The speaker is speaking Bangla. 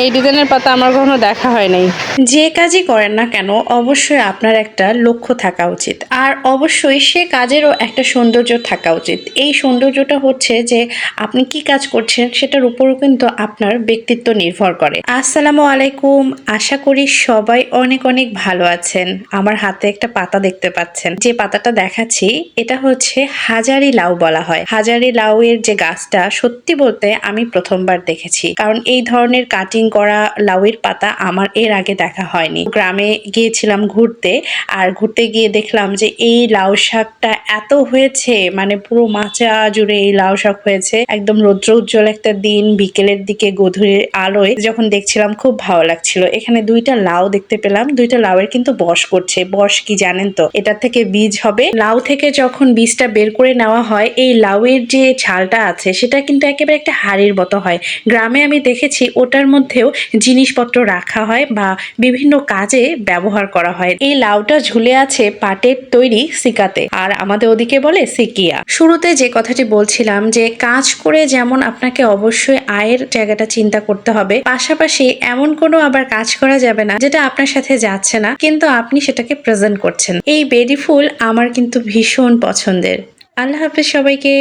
এই ডিজাইনের পাতা আমার কখনো দেখা হয় নাই। যে কাজই করেন না কেন, অবশ্যই আপনার একটা লক্ষ্য থাকা উচিত। আর অবশ্যই সে কাজেরও একটা সৌন্দর্য থাকা উচিত। এই সৌন্দর্যটা হচ্ছে যে আপনি কি কাজ করছেন সেটার উপরও কিন্তু আপনার ব্যক্তিত্ব নির্ভর করে। আসসালামু আলাইকুম। আশা করি সবাই অনেক অনেক ভালো আছেন। আমার হাতে একটা পাতা দেখতে পাচ্ছেন। যে পাতাটা দেখাচ্ছি, এটা হচ্ছে হাজারি লাউ বলা হয়। হাজারি লাউ এর যে গাছটা, সত্যি বলতে আমি প্রথমবার দেখেছি। কারণ এই ধরনের কাটিং করা লাউয়ের পাতা আমার এর আগে দেখা হয়নি। গ্রামে গিয়েছিলাম ঘুরতে আর ঘুরতে গিয়ে দেখলাম যে এই লাউ শাকটা এত হয়েছে মানে পুরো মাচা জুড়ে এই লাউ শাক হয়েছে। একদম রৌদ্র উজ্জ্বল একটা দিন, বিকেলের দিকে গধূলির আলোয়। যখন দেখছিলাম খুব ভালো লাগছিল। এখানে দুইটা লাউ দেখতে পেলাম। দুইটা লাউয়ের কিন্তু বস করছে। বস কি জানেন তো? এটা থেকে বীজ হবে। লাউ থেকে যখন বীজটা বের করে নেওয়া হয়, এই লাউয়ের যে ছালটা আছে, সেটা কিন্তু একেবারে একটা হাড়ির মতো হয়। গ্রামে আমি দেখেছি, ওটার মধ্যেও জিনিসপত্র রাখা হয় বা বিভিন্ন কাজে ব্যবহার করা হয়। এই লাউটা ঝুলে আছে পাটের তৈরি সিকাতে, আর আমাদের ওদিকে বলে সিকিয়া। শুরুতে যে কথাটি বলছিলাম যে, কাজ করে যেমন আপনাকে অবশ্যই আয়ের জায়গাটা চিন্তা করতে হবে, পাশাপাশি এমন কোনো আবার কাজ করা যাবে না যেটা আপনার সাথে যাচ্ছে না, কিন্তু আপনি সেটাকে প্রেজেন্ট করছেন। এই বেডি ফুল আমার কিন্তু ভীষণ পছন্দের। আল্লাহ হাফিজ সবাইকে।